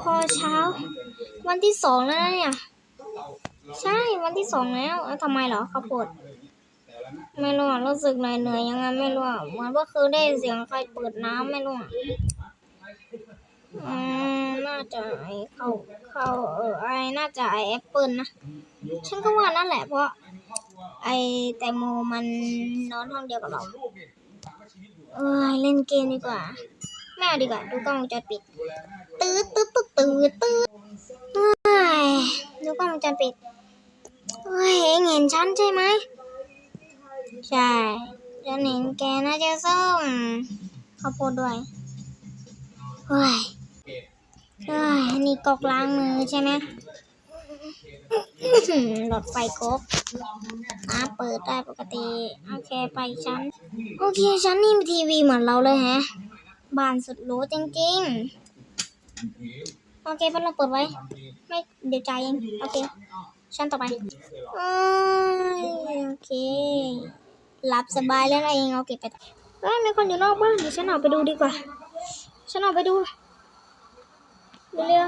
พอเช้า วันที่สองแล้วนะเนี่ย ใช่วันที่สองแล้วแล้วทำไมเหรอข้าวโพดไม่รู้อะรู้สึกเหนื่อยๆยังไงไม่รู้อะเหมือนว่าคือได้เสียงใครเปิดน้ำไม่รู้อะอืมน่าจะไอเข้าเข้าเออไอน่าจะไอแอปเปิลนะฉันก็ว่านั่นแหละเพราะ ไอแตงโมมันนอนห้องเดียวกับเราเออเล่นเกมดีกว่า ไม่เอาดีกว่า ดูกล้องวงจรปิด ตืดตืดตืดตืดตืดเฮ้ยดูกล้องวงจรปิดเฮ้ยเอ็งเห็นฉันใช่ไหม ใช่ ฉันเห็นแกน่าจะส้มข้าวโพดด้วยเฮ้ยเฮ้ยนี่กอกล้างมือใช่ไหมหลอดไฟครบอะเปิดได้ปกติ โอเค ไปชั้น โอเค ชั้นนี่มีทีวีเหมือนเราเลยแฮะ บานสุดหรูจริง ๆ โอเคพัดลมเปิดไว้ ไม่เดี๋ยวใจเองโอเคชั้นต่อไปโอเคหลับสบายแล้วเองโอเคไปต่อเฮ้ยมีคนอยู่นอกบ้านเดี๋ยวฉันออกไปดูดีกว่า ฉันออกไปดูเร็ว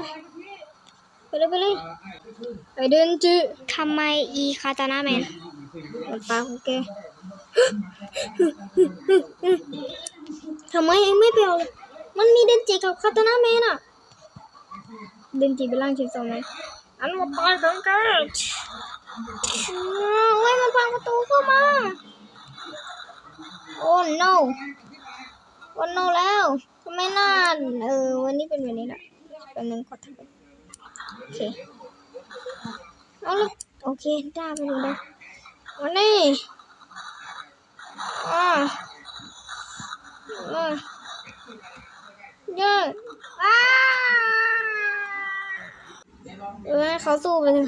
ไปเลยไปเลยไปเดินจืทำไมอีคาตานาแมนปาโอเค ทำไมเองไม่ไปเอาเลยมันมีเดนจิกับคาตานาแมนอะเดนจิเป็นร่างเชนโซไหมอันมาตายของแกเฮ้ยมันพังประตูเข้ามาโอ้ no โอ้ no แล้วทำไมน่าเออวันนี้เป็นแบบนี้แหละเป็นหนึ่งขอทำโอเคเอาละโอเคได้ไปเลยวันนี้อ่า ยอะอ้าเออให้เขาสู้ไปเลย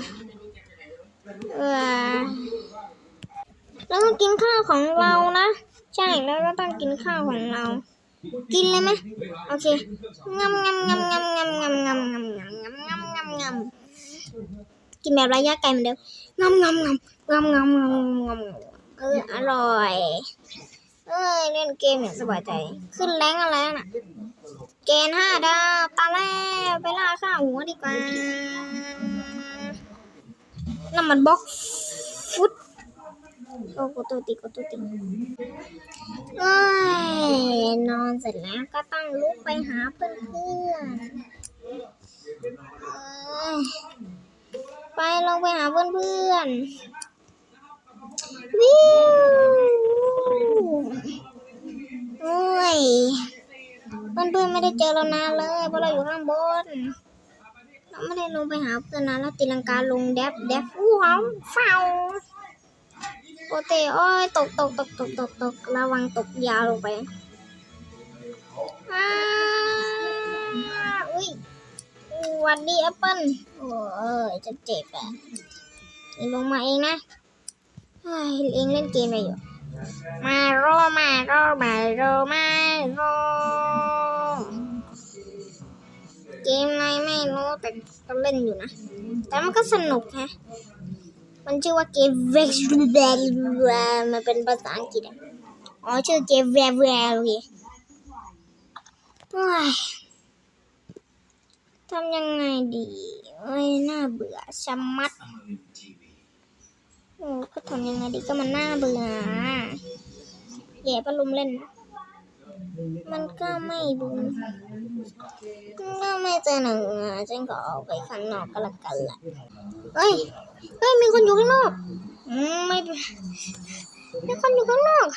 เออแล้วก็กินข้าวของเรานะ ใช่แล้วก็ต้องกินข้าวของเรา กินเลยไหมโอเคงำงำงำงำงำงำงำงำงำงำงำงำงำกินแบบระยะไกลเหมือนเดิมงำงำงำงำงำงำงำเอออร่อย เอ้ยเล่นเกมอย่างสบายใจ ขึ้นแรงอะไรน่ะ เกณฑ์ห้าดาวตาแล้วไปล่าข้าหัวดีกว่าน้ำมันบล็อกฟุตโอ้กดตัวติกดตัวติเอ้ยนอนเสร็จแล้วก็ต้องลุกไปหาเพื่อนเพื่อนไปลงไปหาเพื่อนเพื่อนวิว โอ้ยเพื่อนๆไม่ได้เจอเรานานเลยเพราะเราอยู่ข้างบน เราไม่ได้ลงไปหาเพื่อนนานแล้วตีลังกาลงแดบแดบอู้หอมเฝ้าโปเตโอ้ยตกตกตกตกตกตกระวังตกยาวลงไปอ้าอุ้ยวันดีแอปเปิ้ลโอ้ยจะเจ็บอะลงมาเองนะเฮ้ยเองเล่นเกมอะไรอยู่ มาโรมาโรมาโรมาโรเกมอะไรไม่รู้แต่ก็เล่นอยู่นะ แต่มันก็สนุกฮะ มันชื่อว่าเกม Vex r e b e l มันเป็นภาษาอังกฤษอะอ๋อชื่อเกม v e r e l โอเคโอ้ยทำยังไงดีเอ้ยน่าเบื่อชะมัด โอ้ก็ทำยังไงดีก็มันน่าเบื่อแย่พัดลมเล่น มันก็ไม่ดูก็ไม่เจอหนังอะฉันก็ออกไปข้างนอกก็ล้วกันแหละเฮ้ยเฮ้ยมีคนอยู่ข้างนอกอืมไม่มีคนอยู่ข้างนอก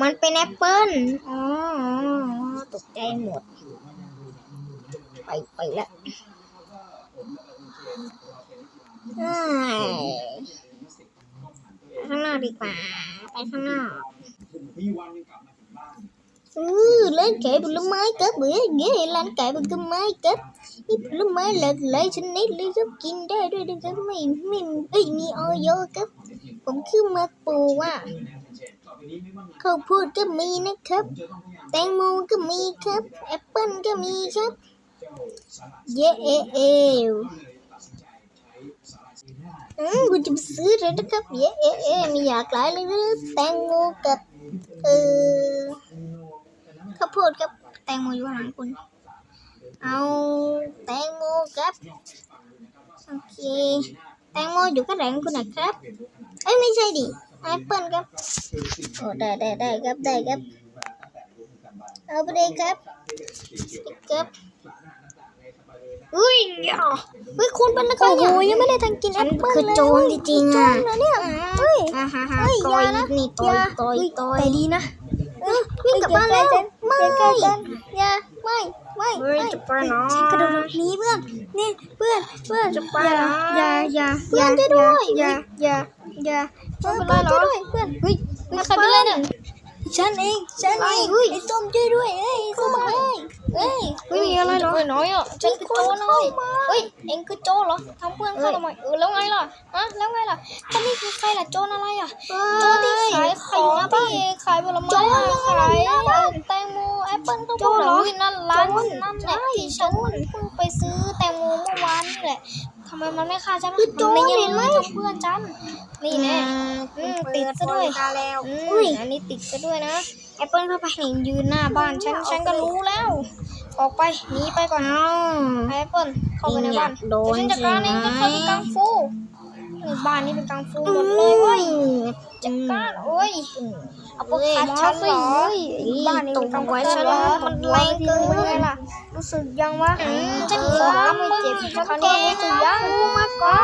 มันเป็นแอปเปิ้ลอ๋อตกใจหมด ไปไปล้วเฮ้ย ข้างนอกดีกว่า ไปข้างนอกอือเล่นไก่ผลไม้กับเบื่อเงี้ยเล่นไก่ผลไม้กับนี่ผลไม้หลากหลายชนิดเลยครับกินได้ด้วยนะครับไม่ไม่เอ้ยมีออยครับ ผมคือมาปูว่าข้าวโพดก็มีนะครับ แตงโมก็มีครับ แอปเปิ้ลก็มีครับ เย้เอเอ กูจะไปซื้อเลยนะครับเย้เอะเอมีอยากหลายเลยนะแตงโมกับเออข้าวโพดกับแตงโมอยู่ข้างหลังคุณ เอาแตงโมกับโอเคแตงโมอยู่ข้างหลงคุณนะครับเอ้ยไม่ใช่ดิแอปเปิลครับโอ้ได้ได้ได้ครับได้ครับเอาไปเลยครับครับ อุ้ยอะเฮ้ยคุณเป็นอะไรเนี่ยโอ้ยยังไม่ได้ทันกินแอปเปิลเลยคือโจรจริงๆอะโจรนะเนี่ยเฮ้ยฮ่าฮ่าฮ่าต่อยนี่ต่อยต่อยต่อยดีนะวิ่งกลับบ้านแล้วไม่อย่าไม่ไม่ไม่จะไปนะฉันกระโดดหนีเพื่อนนี่เพื่อนเพื่อนจะไปนะอย่าอย่าอย่าเพื่อนด้วยอย่าอย่าอย่าเพื่อนช่วยด้วยเพื่อนเฮ้ยใครเป็นไรเนี่ยฉันเองฉันเองไอ้ส้มช่วยด้วยเอ้ยไอ้ส้มเอ้ย เอ้ยไม่มีอะไรหรอน้อยอะฉันคือโจรนะเว้ยเฮ้ยเอ็งคือโจรเหรอทำเพื่อนข้าทำไมเออแล้วไงล่ะฮะแล้วไงล่ะท่านนี่คือใครล่ะโจรอะไรอะโจรที่ขายของที่ขายผลไม้ขายแตงโมแอปเปิ้ลข้าวโพดเหรอนั่นร้านนั่นแหละที่ฉันเพิ่งไปซื้อแตงโมเมื่อวานนี่แหละทำไมมันไม่ฆ่าฉันมันไม่ยังไม่ทำเพื่อนฉันนี่แน่อืมติดซะด้วยแล้วอืมอันนี้ติดซะด้วยนะแอปเปิลเข้าไปนี่ยืนหน้าบ้านฉันฉันก็รู้แล้ว ออกไปหนีไปก่อนแอปเปิลเข้าไปในบ้านโดนเดี๋ยวฉันจัดการเองจะเข้าไปกังฟูนี่บ้านนี้เป็นกังฟูหมดเลยเว้ยจัดการโอ้ย เอาปคัดฉันเหรอบ้านนี้เป็นกังฟูฉันเหรอมันแรงเกินเลยล่ะรู้สึกยังวะฉันขอไม่เจ็บฉันแกรู้สึกยังมาก่อ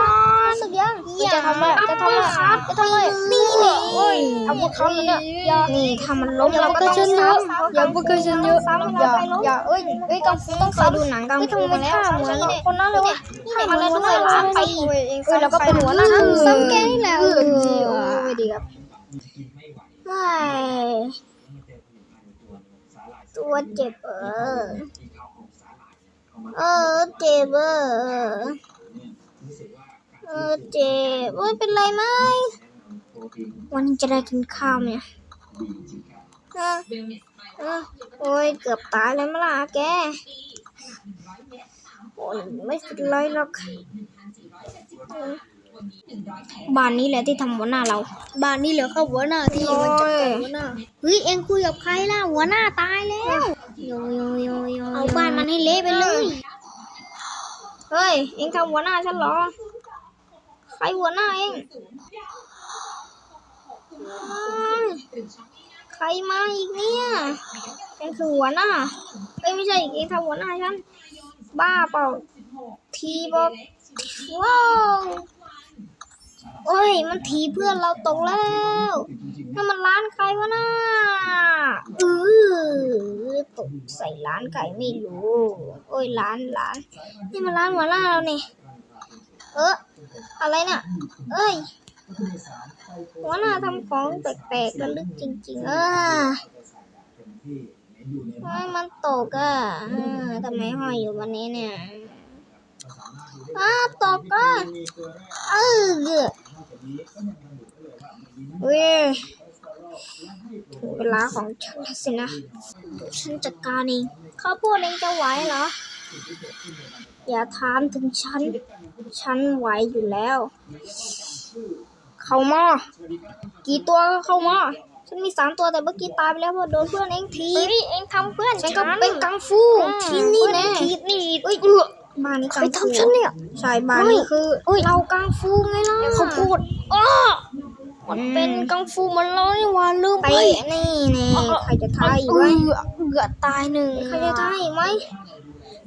นรู้สึกยังจะทำอะไรจะทำอะไรจะทำอะไรนี่นี่เอาพวกเขาเนี่ยนี่ถ้ามันล้มเราก็ต้องซ้ำอย่าพูดกันฉันเยอะอย่าอย่าเอ้ยเฮ้ยกังฟูต้องเคยดูหนังกังฟูมาแล้วเหมือนคนนั้นเลยว่ะทำอะไรด้วยล้าไปเองเออแล้วก็เป็นหัวหน้าซ้ำแกนี่แหละเออดีครับ เฮ้ยตัวเจ็บเออเออเจ็บเออเออเจ็บโอ้ยเป็นไรไหมวันนี้จะได้กินข้าวไหมเนี่ยเออเออโอ้ยเกือบตายแล้วมั้งล่ะแกโอ้ยไม่เป็นไรหรอกเออ บ้านนี้แหละที่ทำหัวหน้าเรา บ้านนี้เหลือเข้าหัวหน้าที่มันจะเป็นหัวหน้าเฮ้ยเอ็งคุยกับใครล่ะหัวหน้าตายแล้วโยโยโยโยเอาบ้านมันให้เละไปเลย เฮ้ยเอ็งทำหัวหน้าฉันเหรอ ใครหัวหน้าเอ็งอ้าวใครมาอีกเนี่ยเอ็งคือหัวหน้าเอ้ยไม่ใช่เอ็งทำหัวหน้าฉันบ้าเปล่าทีบอกว้าว โอ้ย มันทีเพื่อนเราตกแล้วนั่นมันร้านใครวะน่าเออตกใส่ร้านไก่ไม่รู้ โอ้ยร้านร้าน นี่มันร้านหัวหน้าเราเนี่ยเอออะไรเนี่ยเอ้ยหัวหน้าทำของแปลกๆระลึกจริง ๆ เออทำไมมันตกอะทำไมห้อยอยู่วันนี้เนี่ยอ้าตกอะเออ เว้ยถึงเวลาของฉันแล้วสินะเดี๋ยวฉันจัดการเองข้าวโพดเองจะไหวเหรอ อย่าถามถึงฉัน ฉันไหวอยู่แล้ว เข้ามากี่ตัวก็เข้ามาฉันมีสามตัวแต่เมื่อกี้ตายไปแล้วเพราะโดนเพื่อนเองทีบเองทำเพื่อนฉันก็เป็นกังฟู ที่นี่แน่ทีบนี่เอ้ยเออ บ้านนี้กังฟูใครทำฉันเนี่ย ใช่บ้านนี้คือเรากังฟูไงล่ะเขาพูดอ้อมันเป็นกังฟูมันร้อยวันลืมไปนี่แน่ใครจะทายอีกไหมเกือบตายหนึ่งใครจะทายอีกไหม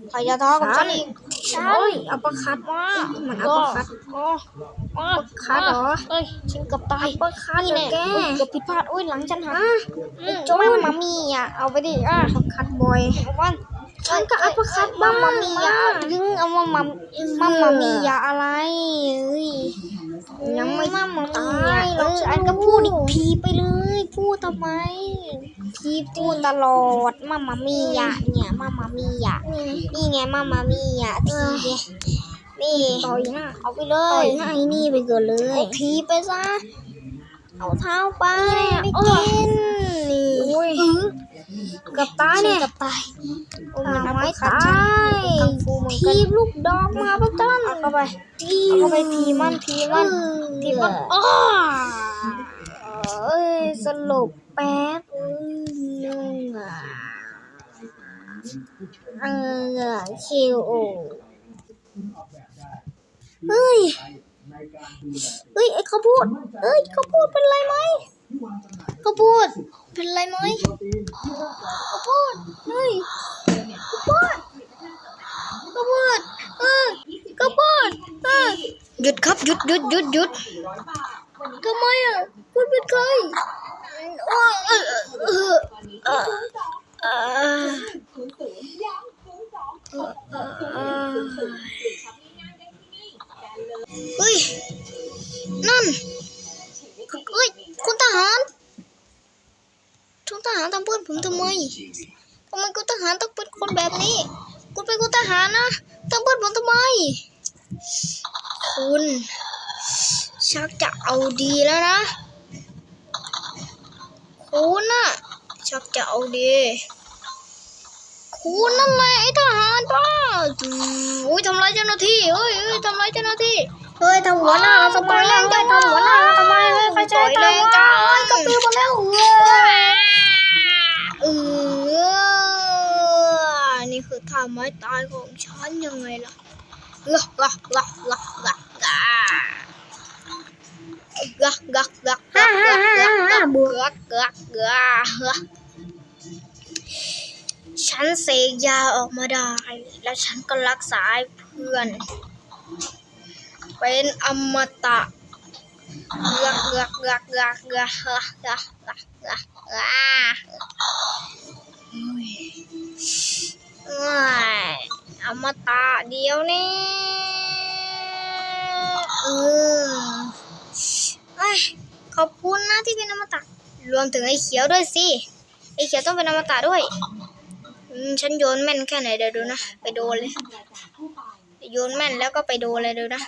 ใครจะท้อกับฉันอีกใช่อัปเปอร์คัดมามันอัปเปอร์คัดอ๋ ออ๋อคัดเหรอเอ้ยฉันเกือบตายอัปเปอร์คัดเหรอแกเกือบผิดพลาดอุ้ยหลังฉันหักอะไอ้โจ้มามีอะเอาไปดิอะอัปเปอร์คัดบอยเอาบ้านฉันก็อัปเปอร์คัดมาบ้างมามีอะดึงเอามามามามามีอะอะไรเอ้ยยังไม่มามามีตาอะยเอแล้วอฉัอันนก็ก็พูพูดดอีอีกกทีทีไปเลย พูดทำไมพีพูดตลอดมามามีอะเนี่ยมามามีอะนี่ไงมามามีอะทีไง นี่ต่อยหน้าเอาไปเลยต่อยหน้าไอ้นี่ไปก่อนเลยเอาทีไปซะเอาเท้าไปไปกินนี่กับตายเนี่ยกับตายโอ้ยมันไม่ตายทีบลูกดอกมาประจันเอาเข้าไปทีเอาไปทีมันทีมันทีมันอ้าเอ้ยสรุปแป๊บนึงอะเออคิวโอ เฮ้ยเฮ้ยไอ้ข้าวโพดเฮ้ยเขาวโพดเป็นไรไหมเขาวโพดเป็นไรไหมเขาวโพดเฮ้ยเขาวโพดข้าวโพดเออข้าวโพดเออหยุดครับหยุดหยุดหยุดหยุดทำไมอะคุณเป็นใครเออเออเออเออ คุณน่ะชักจะเอาดีคุณนั่นแหละไอ้ทหารบ้าอุ้ยทำร้ายเจ้าหน้าที่เฮ้ยเฮ้ยทำร้ายเจ้าหน้าที่เฮ้ยทำหัวหน้าทำไมเล่นจังทำหัวหน้าทำไมเฮ้ยใครจะต่อยตาแรมงจังกระตือมาแล้วเออเออนี่คือท่าไม้ตายของฉันยังไงล่ะเออละละละละละ กักกักกักกักกักกักกักกักกักกักฉันเสกยาออกมาได้ แล้วฉันก็รักษาให้เพื่อน เป็นอมตะเกือกเกือกเกือกเกือกเกือกเกือกเกือกเกือกเกือกเกือกเอ้ยอมตะเดียวนี่เออเอ้ย ขอบคุณนะที่เป็นอมตะ รวมถึงไอ้เขียวด้วยสิ ไอ้เขียวต้องเป็นอมตะด้วยฉันโยนแม่นแค่ไหนเดี๋ยวดูนะ ไปโดนเลย โยนแม่นแล้วก็ไปโดนเลยดูนะ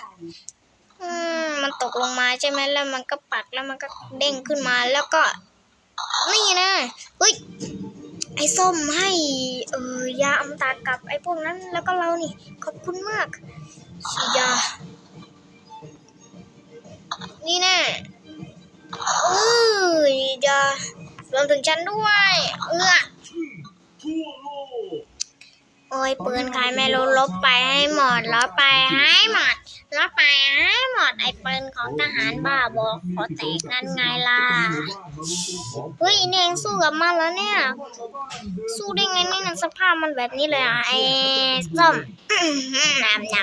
อืมมันตกลงมาใช่ไหมแล้วมันก็ปัดแล้วมันก็เด้งขึ้นมาแล้วก็ นี่นะเฮ้ยไอ้ส้มให้เออยาอมตะกับไอ้พวกนั้นแล้วก็เรานี่ ขอบคุณมากฉีดยา นี่แน่เออยารวมถึงฉันด้วยเออโอ้ยปืนใครไม่รู้ลบไปให้หมดลบไปให้หมดล้วไปให้หมดไอ้ปืนของทหารบ้าบอขอแตกนั่นไงล่ะเฮ้ยนี่เองสู้กับมันแล้วเนี่ย สู้ได้ไงนี่นะสภาพมันแบบนี้เลยอะไอ้ส้มน้ำน้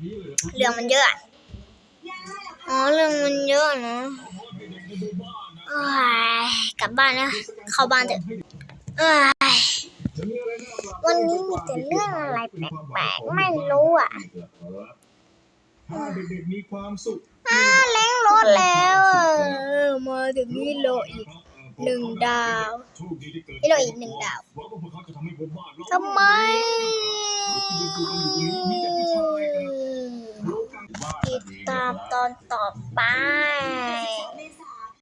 ำเรื่องมันเยอะ อ๋อเรื่องมันเยอะนะกลับบ้านนะเข้าบ้านเถอะวันนี้มีแต่เรื่องอะไรแปลกๆไม่รู้อะอ้าเล้งรถแล้วมาถึงนี่โลอีกหนึ่งดาวนี่โลอีกหนึ่งดาวทำไม ติดตามตอนต่อไป